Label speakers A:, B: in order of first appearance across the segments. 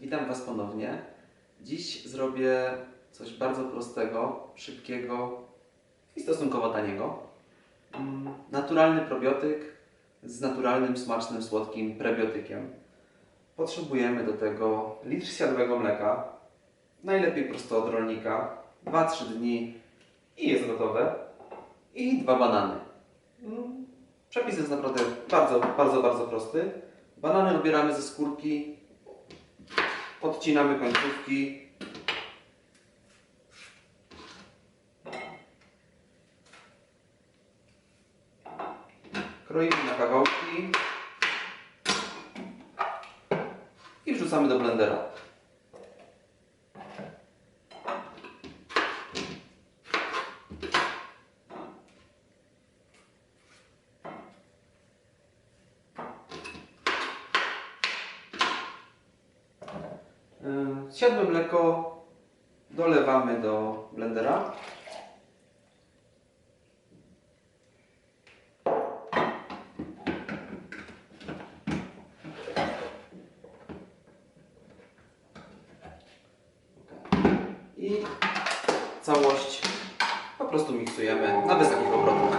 A: witam Was ponownie. Dziś zrobię coś bardzo prostego, szybkiego i stosunkowo taniego. Mm, Naturalny probiotyk z naturalnym, smacznym, słodkim prebiotykiem. Potrzebujemy do tego litr siadłego mleka, najlepiej prosto od rolnika, 2-3 dni i jest gotowe. I dwa banany. Mm, Przepis jest naprawdę bardzo, bardzo, bardzo prosty. Banany odbieramy ze skórki, odcinamy końcówki. Kroimy na kawałki i wrzucamy do blendera. Zsiadłe mleko dolewamy do blendera. I całość po prostu miksujemy na wysokich obrotach.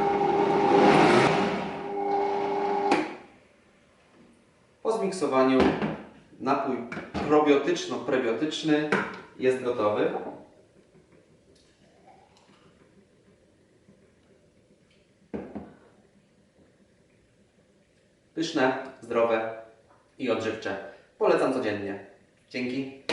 A: Po zmiksowaniu napój probiotyczno-prebiotyczny jest gotowy. Pyszne, zdrowe i odżywcze. Polecam codziennie. Dzięki.